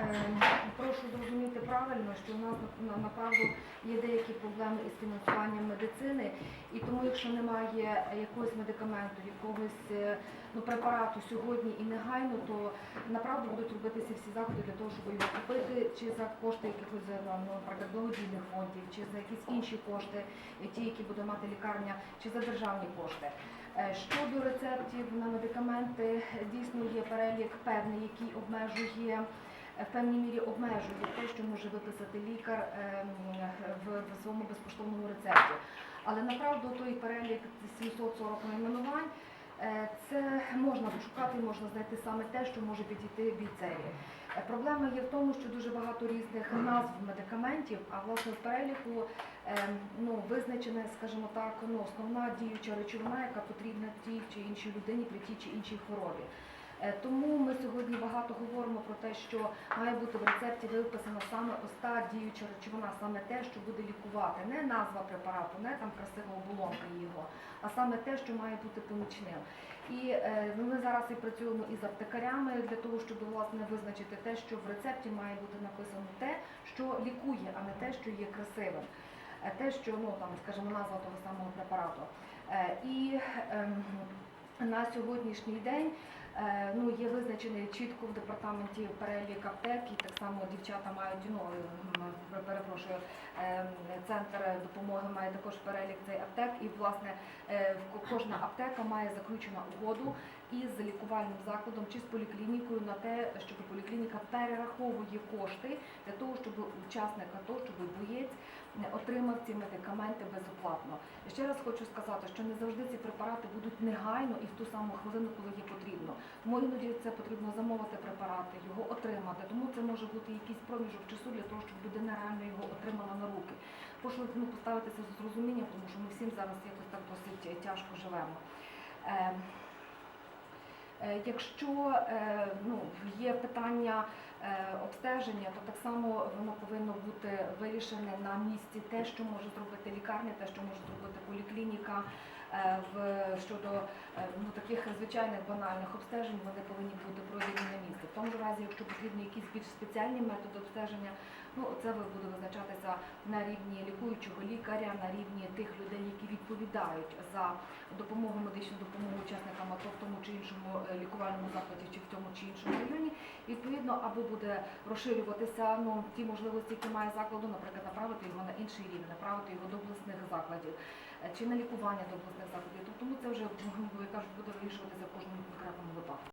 Ем, Прошу зрозуміти правильно, що у нас на- направду є деякі проблеми із фінансуванням медицини, і тому, якщо немає якогось медикаменту, якогось е, ну, препарату сьогодні і негайно, то направду будуть робитися всі заходи для того, щоб його купити, чи за кошти якихось е, наприклад, благодійних фондів, чи за якісь інші кошти, е, ті, які буде мати лікарня, чи за державні кошти. Е, Щодо рецептів на медикаменти, е, дійсно є перелік певний, який обмежує е, в певній мірі обмежує те, що може виписати лікар ем, в, своєму безкоштовному рецепті. Але направду той перелік 740 найменувань. е, Це можна пошукати, можна знайти саме те, що може підійти бійцеві. Е, Проблема є в тому, що дуже багато різних назв медикаментів, а власне в переліку ем, ну, визначена, скажімо так, ну, основна діюча речовина, яка потрібна тій чи іншій людині при тій чи іншій хворобі. Е, Тому ми сьогодні багато говоримо про те, що має бути в рецепті виписана саме ось та діюча речовина, саме те, що буде лікувати, не назва препарату, не там красива оболонка його, а саме те, що має бути помічним. І е, ми зараз і працюємо із аптекарями для того, щоб власне визначити те, що в рецепті має бути написано те, що лікує, а не те, що є красивим. Е, Те, що ну там, скажімо, назва того самого препарату. І ем, на сьогоднішній день ну, є визначений чітко в департаменті перелік аптек, і так само дівчата мають, ну, перепрошую, ем, центр допомоги має також перелік цей аптек, і власне е, кожна аптека має заключену угоду із лікувальним закладом чи з поліклінікою на те, щоб поліклініка перераховує кошти для того, щоб учасник АТО, щоб боєць отримав ці медикаменти безоплатно. Ще раз хочу сказати, що не завжди ці препарати будуть негайно і в ту саму хвилину, коли є потрібно. Тому іноді це потрібно замовити препарати, його отримати. Тому це може бути якийсь проміжок часу для того, щоб людина реально його отримала на руки. Прошу ну, поставитися з розумінням, тому що ми всім зараз якось так досить е, тяжко живемо. Е, Якщо е, ну, є питання е, обстеження, то так само воно повинно бути вирішене на місці те, що може зробити лікарня, те, що може зробити поліклініка. В щодо ну, таких звичайних банальних обстежень, вони повинні бути пройдені на місці. В тому ж разі, якщо потрібні якісь більш спеціальні методи обстеження, ну це буде визначатися на рівні лікуючого лікаря, на рівні тих людей, які відповідають за допомогу, медичну допомогу учасникам АТО в тому чи іншому лікувальному закладі, чи в тому чи іншому районі. Відповідно, або буде розширюватися ну, ті можливості, які має закладу, наприклад, направити його на інший рівень, направити його до обласних закладів е, чи на лікування до обласних закладів. Тобто ну, це вже, як кажуть, буде вирішуватися в кожному конкретному випадку.